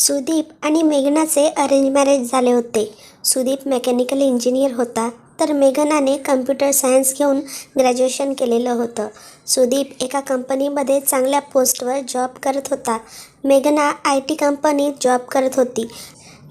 सुदीप आणि मेघनाचे arrange marriage झाले होते. सुदीप मेकॅनिकल इंजिनियर होता तर मेघनाने कम्प्युटर सायन्स घेऊन ग्रॅज्युएशन केलेलं होतं. सुदीप एका कंपनीमध्ये चांगल्या पोस्टवर जॉब करत होता. मेघना आय टी कंपनीत जॉब करत होती.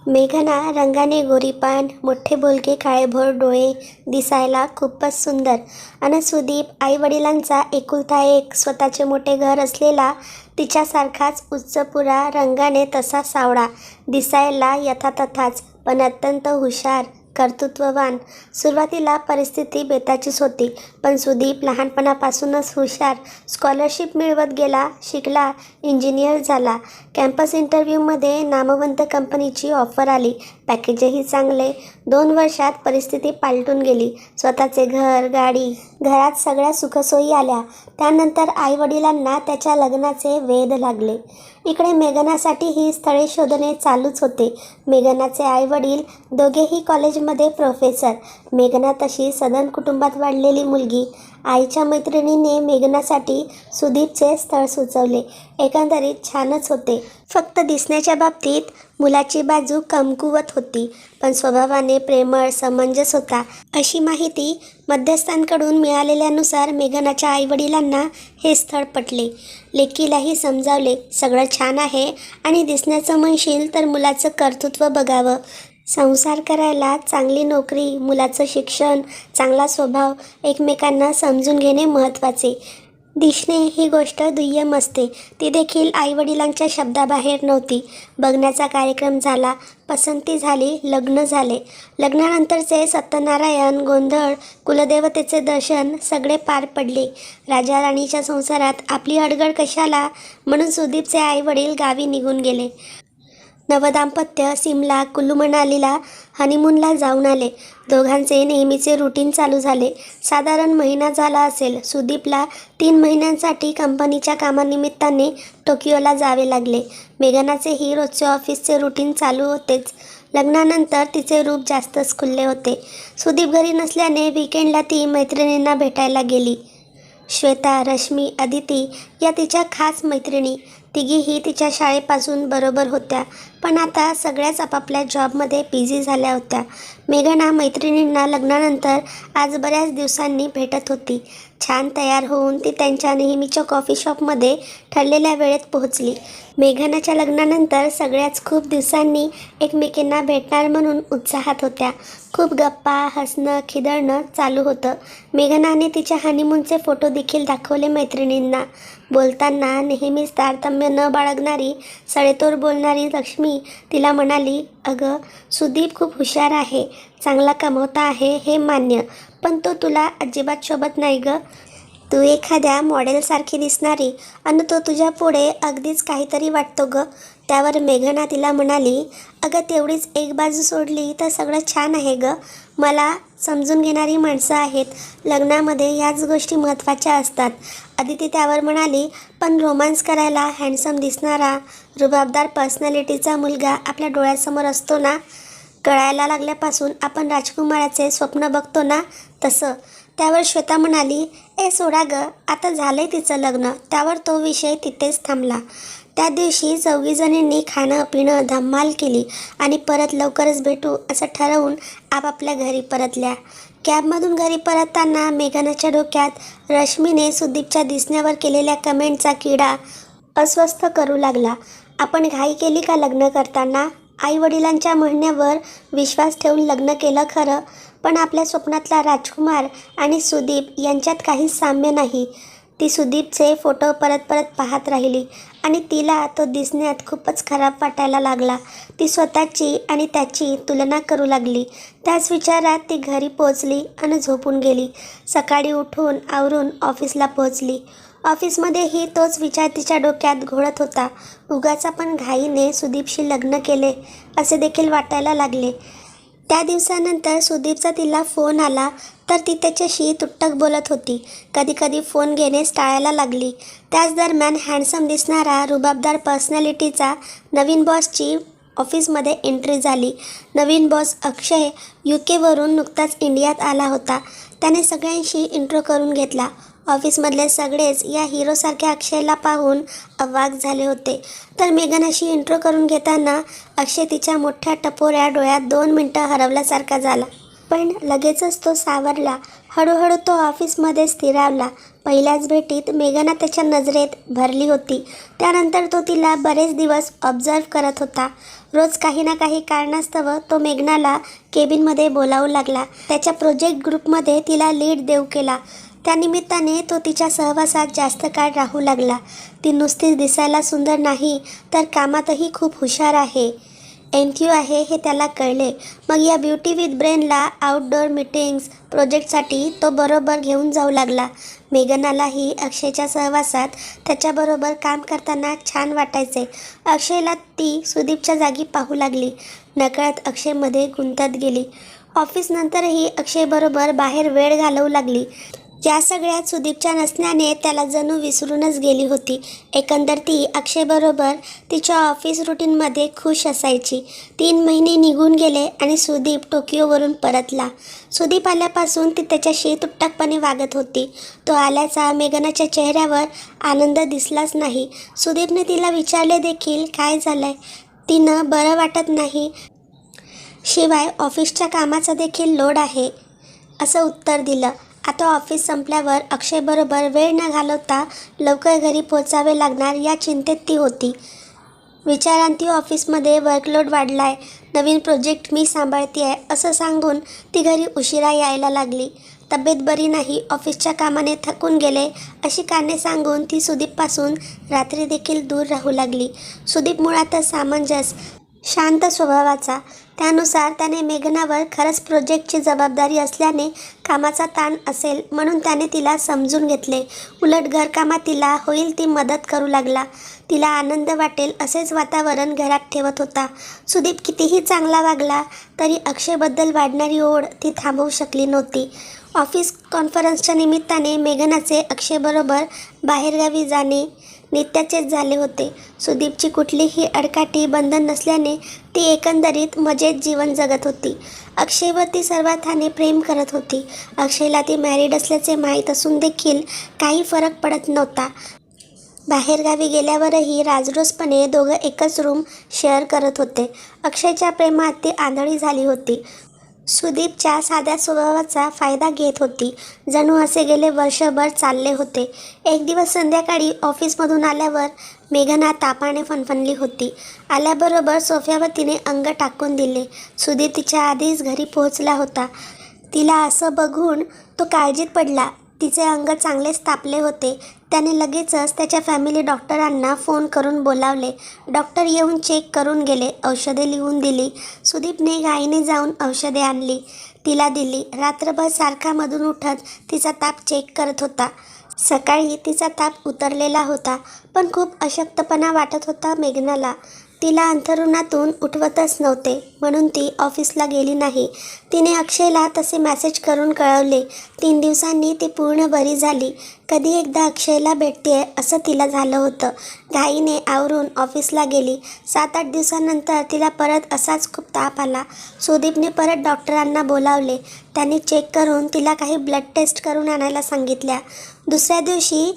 मेघना रंगाने गोरीपान मोठे बोलके काळेभोर डोळे दिसायला खूपच सुंदर. आणि सुदीप आईवडिलांचा एकुलता एक स्वतःचे मोठे घर असलेला तिच्यासारखाच उच्चपुरा रंगाने तसा सावळा दिसायला यथातथाच पण अत्यंत हुशार. कर्तृत्ववान. सुरुवातीला परिस्थिती बेताचीच होती पण सुदीप लहानपणापासूनच हुशार. स्कॉलरशिप मिळवत गेला शिकला इंजिनियर झाला. कॅम्पस इंटरव्ह्यूमध्ये नामवंत कंपनीची ऑफर आली. पॅकेजही चांगले. दोन वर्षात परिस्थिती पालटून गेली. स्वतःचे घर गाडी घरात सगळ्या सुखसोयी आल्या. त्यानंतर आईवडिलांना त्याच्या लग्नाचे वेध लागले. इकडे मेघनासाठी ही स्थळे शोधणे चालूच होते. मेघनाचे आईवडील दोघेही कॉलेज कॉलेजमध्ये प्रोफेसर मेघना तशी सदन कुटुंबात वाढलेली मुलगी. आईच्या मैत्रिणीने मेघनासाठी सुदीपचे स्थळ सुचवले. एकंदरीत छानच होते. फक्त दिसण्याच्या बाबतीत मुलाची बाजू कमकुवत होती पण स्वभावाने प्रेमळ समंजस होता. अशी माहिती मध्यस्थांकडून मिळालेल्यानुसार मेघनाच्या आईवडिलांना हे स्थळ पटले. लेकीलाही समजावले सगळं छान आहे आणि दिसण्याचं म्हणशील तर मुलाचं कर्तृत्व बघावं. संसार करायला चांगली नोकरी मुलाचं शिक्षण चांगला स्वभाव एकमेकांना समजून घेणे महत्त्वाचे. दिसणे ही गोष्ट दुय्यम असते. ती देखील आईवडिलांच्या शब्दाबाहेर नव्हती. बघण्याचा कार्यक्रम झाला पसंती झाली लग्न झाले. लग्नानंतरचे सत्यनारायण गोंधळ कुलदेवतेचे दर्शन सगळे पार पडले. राजा राणीच्या संसारात आपली हडगड कशाला? म्हणून सुदीपचे आईवडील गावी निघून गेले. नवदाम्पत्य सिमला कुल्लू मनालीला हनीमूनला जाऊन आले. दोघांचे नेहमीचे रुटीन चालू झाले. साधारण महिना झाला असेल. सुदीपला तीन महिन्यांसाठी कंपनीच्या कामानिमित्ताने टोकियोला जावे लागले. मेघनाचेही रोजचे ऑफिसचे रुटीन चालू होतेच. लग्नानंतर तिचे रूप जास्तच खुलले होते. सुदीप घरी नसल्याने विकेंडला ती मैत्रिणींना भेटायला गेली. श्वेता रश्मी अदिती या तिच्या खास मैत्रिणी. तिघीही तिच्या शाळेपासून बरोबर होत्या. पण आता सगळ्याच आपापल्या जॉबमध्ये बिझी झाल्या होत्या. मेघना मैत्रिणींना लग्नानंतर आज बऱ्याच दिवसांनी भेटत होती. छान तयार होऊन ती त्यांच्या नेहमीच्या कॉफी शॉपमध्ये ठरलेल्या वेळेत पोहोचली. मेघनाच्या लग्नानंतर सगळ्याच खूप दिवसांनी एकमेकींना भेटणार म्हणून उत्साहात होत्या. खूप गप्पा हसणं खिदळणं चालू होतं. मेघनाने तिच्या हनीमूनचे फोटो देखील दाखवले मैत्रिणींना. बोलताना नेहमीच तारतम्य न बाळगणारी सडेतोड बोलणारी लक्ष्मी तिला म्हणाली अगं सुदीप खूप हुशार आहे चांगला कमवता आहे हे मान्य. पण तो तुला अजिबात शोभत नाही गं. तू एखाद्या मॉडेलसारखी दिसणारी आणि तो तुझ्या पुढे अगदीच काहीतरी वाटतो ग. त्यावर मेघना तिला म्हणाली अगं तेवढीच एक बाजू सोडली तर सगळं छान आहे ग. मला समजून घेणारी माणसं आहेत. लग्नामध्ये ह्याच गोष्टी महत्त्वाच्या असतात. अदिती त्यावर म्हणाली पण रोमांस करायला हँडसम दिसणारा रुबाबदार पर्सनॅलिटीचा मुलगा आपल्या डोळ्यासमोर असतो ना? कळायला लागल्यापासून आपण राजकुमाराचे स्वप्न बघतो ना? तसं. त्यावर श्वेता म्हणाली ए सोडा ग आता झालंय तिचं लग्न. त्यावर तो विषय तिथेच थांबला. त्या दिवशी चौघीजणींनी खाणं पिणं धम्माल केली आणि परत लवकरच भेटू असं ठरवून आपापल्या घरी परतल्या. कॅबमधून घरी परतताना मेघनाच्या डोक्यात रश्मीने सुदीपच्या दिसण्यावर केलेल्या कमेंटचा किडा अस्वस्थ करू लागला. आपण घाई केली का लग्न करताना? आईवडिलांच्या म्हणण्यावर विश्वास ठेवून लग्न केलं खरं पण आपल्या स्वप्नातला राजकुमार आणि सुदीप यांच्यात काही साम्य नाही. ती सुदीपचे फोटो परत परत पाहत राहिली आणि तिला तो दिसण्यात खूपच खराब वाटायला लागला. ती स्वतःची आणि त्याची तुलना करू लागली. त्याच विचारात ती घरी पोचली आणि झोपून गेली. सकाळी उठून आवरून ऑफिसला पोहोचली. ऑफिसमध्येही तोच विचार तिच्या डोक्यात घोळत होता. उगाचा पण घाईने सुदीपशी लग्न केले असे देखील वाटायला लागले. त्या दिवसानंतर सुदीपचा तिला फोन आला तर ती त्याच्याशी तुटक बोलत होती. कधीकधी फोन घेणेच टाळायला लागली. त्याच दरम्यान हँडसम दिसणारा रुबाबदार पर्सनॅलिटीचा नवीन बॉसची ऑफिसमध्ये एंट्री झाली. नवीन बॉस अक्षय यू केवरून नुकताच इंडियात आला होता. त्याने सगळ्यांशी इंट्रो करून घेतला. ऑफिसमधले सगळेच या हिरोसारख्या अक्षयला पाहून अवाक झाले होते. तर मेघन अशी इंट्रो करून घेताना अक्षय तिच्या मोठ्या टपोऱ्या डोळ्यात दोन मिनटं हरवल्यासारखा झाला. पण लगेचच तो सावरला. हळूहळू तो ऑफिसमध्ये स्थिरावला. पहिल्याच भेटीत मेघना त्याच्या नजरेत भरली होती. त्यानंतर तो तिला बरेच दिवस ऑब्झर्व करत होता. रोज काही ना काही कारणास्तव तो मेघनाला केबिनमध्ये बोलावू लागला. त्याच्या प्रोजेक्ट ग्रुपमध्ये तिला लीड देऊ केला. त्यानिमित्ताने तो तिच्या सहवासात जास्त काळ राहू लागला. ती नुसतीच दिसायला सुंदर नाही तर कामातही खूप हुशार आहे. एन क्यू आहे हे त्याला कळले. मग या ब्युटी विथ ब्रेनला आउटडोअर मीटिंग्स प्रोजेक्टसाठी तो बरोबर घेऊन जाऊ लागला. मेघनालाही अक्षयच्या सहवासात त्याच्याबरोबर काम करताना छान वाटायचे. अक्षयला ती सुदीपच्या जागी पाहू लागली. नकळत अक्षयमध्ये गुंतत गेली. ऑफिसनंतरही अक्षयबरोबर बाहेर वेळ घालवू लागली. या सगळ्यात सुदीपच्या नसण्याने त्याला जणू विसरूनच गेली होती. एकंदर ती अक्षयबरोबर तिच्या ऑफिस रुटीनमध्ये खुश असायची. तीन महिने निघून गेले आणि सुदीप टोकियोवरून परतला. सुदीप आल्यापासून ती त्याच्याशी तुटकपणे वागत होती. तो आल्याचा मेघनाच्या चेहऱ्यावर आनंद दिसलाच नाही. सुदीपने तिला विचारले देखील काय झालंय? तिनं बरं वाटत नाही. शिवाय ऑफिसच्या कामाचा देखील लोड आहे असं उत्तर दिलं. आता ऑफिस संपल्यावर अक्षयबरोबर वेळ न घालवता लवकर घरी पोचावे लागणार या चिंतेत ती होती. विचारांती ऑफिसमध्ये वर्कलोड वाढला आहे नवीन प्रोजेक्ट मी सांभाळते आहे असं सांगून ती घरी उशिरा यायला लागली. तब्येत बरी नाही ऑफिसच्या कामाने थकून गेले अशी कारणे सांगून ती सुदीपपासून रात्री देखील दूर राहू लागली. सुदीप मुळातच सामंजस शांत स्वभावाचा. त्यानुसार त्याने मेघनावर खरंच प्रोजेक्टची जबाबदारी असल्याने कामाचा ताण असेल म्हणून त्याने तिला समजून घेतले. उलट घरकामात तिला होईल ती मदत करू लागला. तिला आनंद वाटेल असेच वातावरण घरात ठेवत होता. सुदीप कितीही चांगला वागला तरी अक्षयबद्दल वाढणारी ओढ ती थांबवू शकली नव्हती. ऑफिस कॉन्फरन्सच्या निमित्ताने मेघनाचे अक्षयबरोबर बाहेरगावी जाणे नित्याचेच झाले होते. सुदीपची कुठलीही अडकाटी बंधन नसल्याने ती एकंदरीत मजेत जीवन जगत होती. अक्षयवर ती सर्वार्थाने प्रेम करत होती. अक्षयला ती मॅरिड असल्याचे माहीत असून देखील काही फरक पडत नव्हता. बाहेरगावी गेल्यावरही राजरोसपणे दोघं एकच रूम शेअर करत होते. अक्षयच्या प्रेमात ती आंधळी झाली होती. सुदीपच्या साध्या स्वभावाचा फायदा घेत होती. जणू असे गेले वर्षभर चालले होते. एक दिवस संध्याकाळी ऑफिसमधून आल्यावर मेघना तापाने फणफणली होती. आल्याबरोबर सोफ्यावर तिने अंग टाकून दिले. सुदीप तिच्या आधीच घरी पोहोचला होता. तिला असं बघून तो काळजीत पडला. तिचे अंग चांगलेच तापले होते. त्याने लगेचच त्याच्या फॅमिली डॉक्टरांना फोन करून बोलावले. डॉक्टर येऊन चेक करून गेले. औषधे लिहून दिली. सुदीपने घाईने जाऊन औषधे आणली. तिला दिली. रात्रभर सारखा मधून उठत तिचा ताप चेक करत होता. सकाळी तिचा ताप उतरलेला होता. पण खूप अशक्तपणा वाटत होता मेघनाला. तिला अंथरुणातून उठवतच नव्हते म्हणून ती ऑफिसला गेली नाही. तिने अक्षयला तसे मॅसेज करून कळवले तीन दिवसांनी ती पूर्ण बरी झाली. कधी एकदा अक्षयला भेटते असं तिला झालं होतं. घाईने आवरून ऑफिसला गेली. सात आठ दिवसानंतर तिला परत असाच खूप ताप आला. सुदीपने परत डॉक्टरांना बोलावले. त्यांनी चेक करून तिला काही ब्लड टेस्ट करून आणायला सांगितल्या. दुसऱ्या दिवशी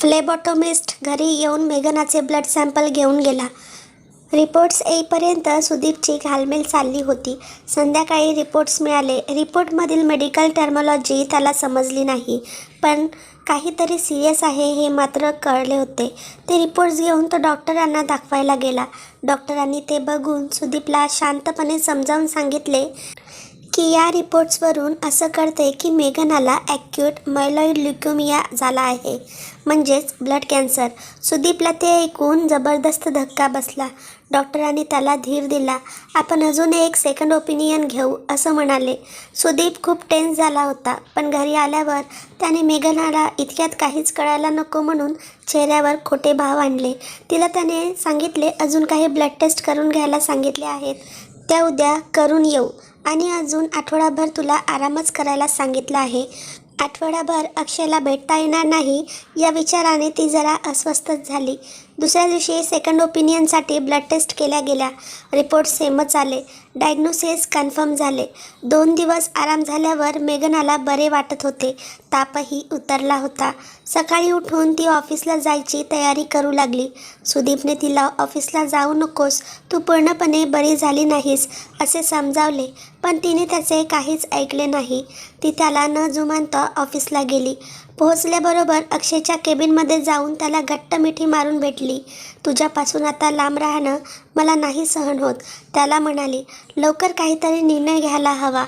फ्लेबॉटोमिस्ट घरी येऊन मेघनाचे ब्लड सॅम्पल घेऊन गेला. रिपोर्ट्स येईपर्यंत सुदीपची घालमेल चालली होती. संध्याकाळी रिपोर्ट्स मिळाले. रिपोर्टमधील मेडिकल टर्मॉलॉजी त्याला समजली नाही. पण काहीतरी सिरियस आहे हे मात्र कळले होते. ते रिपोर्ट्स घेऊन तो डॉक्टरांना दाखवायला गेला. डॉक्टरांनी ते बघून सुदीपला शांतपणे समजावून सांगितले की या रिपोर्ट्सवरून असं कळते की मेघनाला ॲक्यूट मायलॉइड ल्युक्युमिया झाला आहे. म्हणजेच ब्लड कॅन्सर सुदीपला ते ऐकून जबरदस्त धक्का बसला. डॉक्टरांनी त्याला धीर दिला. आपण अजून एक सेकंड ओपिनियन घेऊ असं म्हणाले. सुदीप खूप टेन्स झाला होता पण घरी आल्यावर त्याने मेघनाला इतक्यात काहीच कळायला नको म्हणून चेहऱ्यावर खोटे भाव आणले. तिला त्याने सांगितले अजून काही ब्लड टेस्ट करून घ्यायला सांगितले आहेत. त्या उद्या करून येऊ. आणि अजून आठवडाभर तुला आरामच करायला सांगितलं आहे. आठवडाभर अक्षयला भेटता येणार नाही या विचाराने ती जरा अस्वस्थच झाली. दुसऱ्या दिवशी सेकंड ओपिनियनसाठी ब्लड टेस्ट केल्या गेल्या. रिपोर्ट सेमच आले. डायग्नोसिस कन्फर्म झाले. दोन दिवस आराम झाल्यावर मेगनाला बरे वाटत होते. तापही उतरला होता. सकाळी उठून ती ऑफिसला जायची तयारी करू लागली. सुदीपने तिला ऑफिसला जाऊ नकोस. तू पूर्णपणे बरी झाली नाहीस असे समजावले. पण तिने त्याचे काहीच ऐकले नाही. ती त्याला न जुमानता ऑफिसला गेली. पोहोचल्याबरोबर अक्षयच्या केबिनमध्ये जाऊन त्याला घट्ट मिठी मारून भेटली. तुझ्यापासून आता लांब राहणं मला नाही सहन होत त्याला म्हणाली. लवकर काहीतरी निर्णय घ्यायला हवा.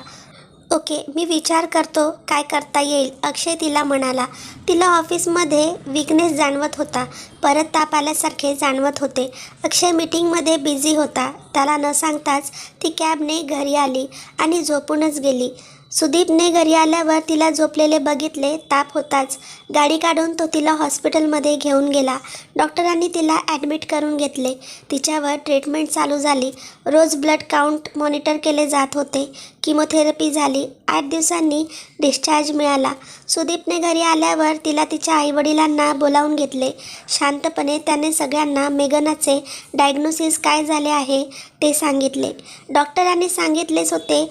ओके मी विचार करतो काय करता येईल अक्षय तिला म्हणाला. तिला ऑफिसमध्ये विकनेस जाणवत होता. परत ताप आल्यासारखे जाणवत होते. अक्षय मीटिंगमध्ये बिझी होता. त्याला न सांगताच ती कॅबने घरी आली आणि झोपूनच गेली. सुदीपने घरी आल्यावर तिला झोपलेले बघितले. ताप होताच. गाडी काढून तो तिला हॉस्पिटलमध्ये घेऊन गेला. डॉक्टरांनी तिला ॲडमिट करून घेतले. तिच्यावर ट्रीटमेंट चालू झाली. रोज ब्लड काउंट मॉनिटर केले जात होते. किमोथेरपी झाली. आठ दिवसांनी डिस्चार्ज मिळाला. सुदीपने घरी आल्यावर तिला तिच्या आईवडिलांना बोलावून घेतले. शांतपणे त्याने सगळ्यांना मेगनाचे डायग्नोसिस काय झाले आहे ते सांगितले. डॉक्टरांनी सांगितलेच होते.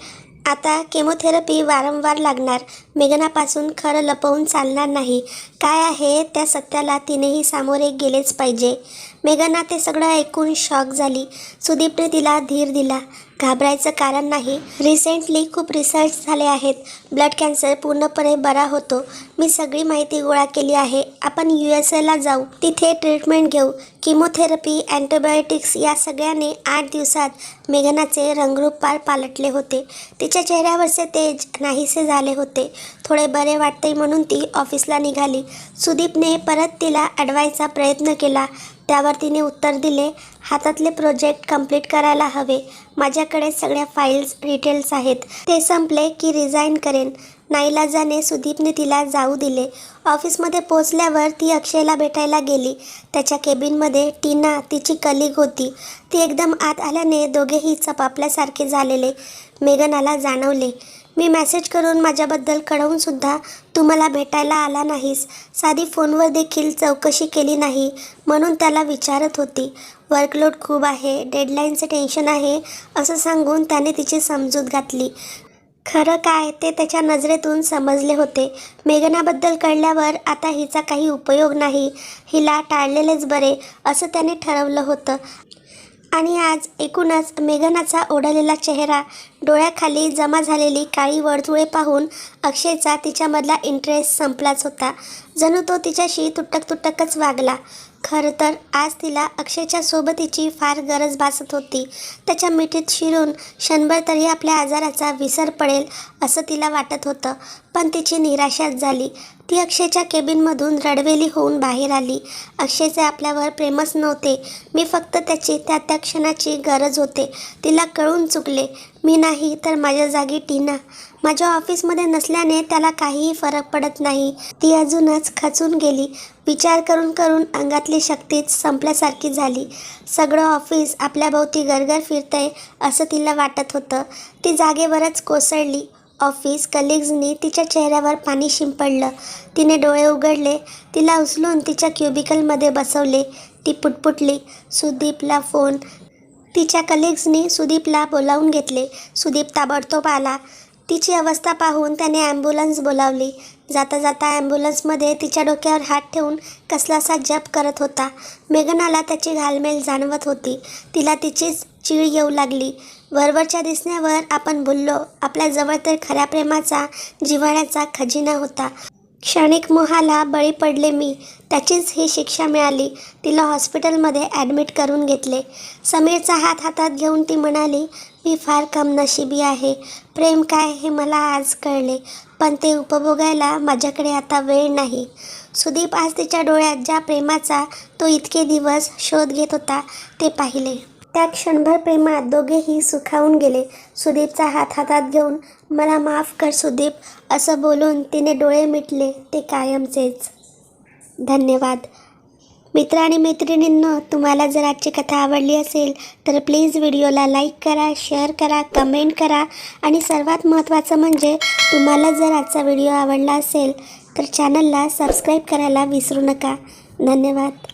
आता केमोथेरपी वारंवार लागणार. मेघनापासून खरं लपवून चालणार नाही. काय आहे त्या सत्याला तिनेही सामोरे गेलेच पाहिजे. मेघना ते सगळं ऐकून शॉक झाली. सुदीपने तिला धीर दिला. घाबरायचं कारण नाही. रिसेंटली खूप रिसर्च झाले आहेत. ब्लड कॅन्सर पूर्णपणे बरा होतो. मी सगळी माहिती गोळा केली आहे. आपण यू एस एला जाऊ. तिथे ट्रीटमेंट घेऊ. किमोथेरपी अँटीबायोटिक्स या सगळ्याने आठ दिवसात मेघनाचे रंगरूप पार पालटले होते. तिच्या चेहऱ्यावरचे तेज नाहीसे झाले होते. थोडे बरे वाटते म्हणून ती ऑफिसला निघाली. सुदीपने परत तिला अडवायचा प्रयत्न केला. त्यावर तिने उत्तर दिले हातातले प्रोजेक्ट कंप्लीट करायला हवे. माझ्याकडे सगळ्या फाईल्स डिटेल्स आहेत. ते संपले की रिझाईन करेन. नाईलाजाने सुदीपने तिला जाऊ दिले. ऑफिसमध्ये पोचल्यावर ती अक्षयला भेटायला गेली. त्याच्या केबिनमध्ये टीना तिची कलिग होती. ती एकदम आत आल्याने दोघेही चपापल्यासारखे झालेले. मेगनाला जाणवले. मी मेसेज करून माझ्याबद्दल कळवूनसुद्धा तू मला भेटायला आला नाहीस. साधी फोनवर देखील चौकशी केली नाही म्हणून त्याला विचारत होती. वर्कलोड खूप आहे डेडलाईनचं टेन्शन आहे असं सांगून त्याने तिची समजूत घातली. खरं काय ते त्याच्या नजरेतून समजले होते. मेघनाबद्दल कळल्यावर आता हिचा काही उपयोग नाही. हिला टाळलेलेच बरे असं त्याने ठरवलं होतं. आणि आज एकूणच मेघनाचा ओढलेला चेहरा डोळ्याखाली जमा झालेली काळी वर्तुळे पाहून अक्षयचा तिच्यामधला इंटरेस्ट संपलाच होता. जणू तो तिच्याशी तुटक तुटकच वागला. खरं तर आज तिला अक्षयच्या सोबतीची फार गरज भासत होती. त्याच्या मिठीत शिरून क्षणभर तरी आपल्या आजाराचा विसर पडेल असं तिला वाटत होतं. पण तिची निराशाच झाली. ती अक्षयच्या केबिनमधून रडवेली होऊन बाहेर आली. अक्षयचे आपल्यावर प्रेमच नव्हते. मी फक्त त्याची त्या त्या क्षणाची गरज होते. तिला कळून चुकले. मी नाही तर माझ्या जागी टीना. माझ्या ऑफिसमध्ये नसल्याने त्याला काहीही फरक पडत नाही. ती अजूनच खचून गेली. विचार करून करून अंगातली शक्तीच संपल्यासारखी झाली. सगळं ऑफिस आपल्याभोवती गरगर फिरतंय असं तिला वाटत होतं. ती जागेवरच कोसळली. ऑफिस कलिग्जनी तिच्या चेहऱ्यावर पाणी शिंपडलं. तिने डोळे उघडले. तिला उचलून तिच्या क्युबिकलमध्ये बसवले. ती पुटपुटली. सुदीपला फोन. तिच्या कलिग्जनी सुदीपला बोलावून घेतले. सुदीप ताबडतोब आला. तिची अवस्था पाहून त्याने ॲम्ब्युलन्स बोलावली. जाता जाता ॲम्ब्युलन्समध्ये तिच्या डोक्यावर हात ठेवून कसलासा जप करत होता. मेघनाला त्याची घालमेल जाणवत होती. तिला तिचीच चीळ येऊ लागली. वरवरच्या दिसण्यावर आपण बोललो आपल्याजवळ तर खऱ्या प्रेमाचा जिव्हाळ्याचा खजिना होता. क्षणिक मोहाला बळी पडले मी. त्याचीच ही शिक्षा मिळाली. तिला हॉस्पिटलमध्ये ॲडमिट करून घेतले. समीरचा हात हातात घेऊन ती म्हणाली मी फार कम नशिबी आहे. प्रेम काय हे मला आज कळले. पण ते उपभोगायला माझ्याकडे आता वेळ नाही. सुदीप आज तिच्या डोळ्यात ज्या प्रेमाचा तो इतके दिवस शोध घेत होता ते पाहिले. त्या क्षणभर प्रेमात दोघेही सुखावून गेले. सुदीपचा हात हातात घेऊन मला माफ कर सुदीप असं बोलून तिने डोळे मिटले. ते कायमचेच. धन्यवाद. मित्र आणि मैत्रिणींनो तुम्हाला जर आजची कथा आवडली असेल तर प्लीज व्हिडिओला लाईक करा शेअर करा कमेंट करा. आणि सर्वात महत्त्वाचं म्हणजे तुम्हाला जर आजचा व्हिडिओ आवडला असेल तर चॅनलला सबस्क्राईब करायला विसरू नका. धन्यवाद.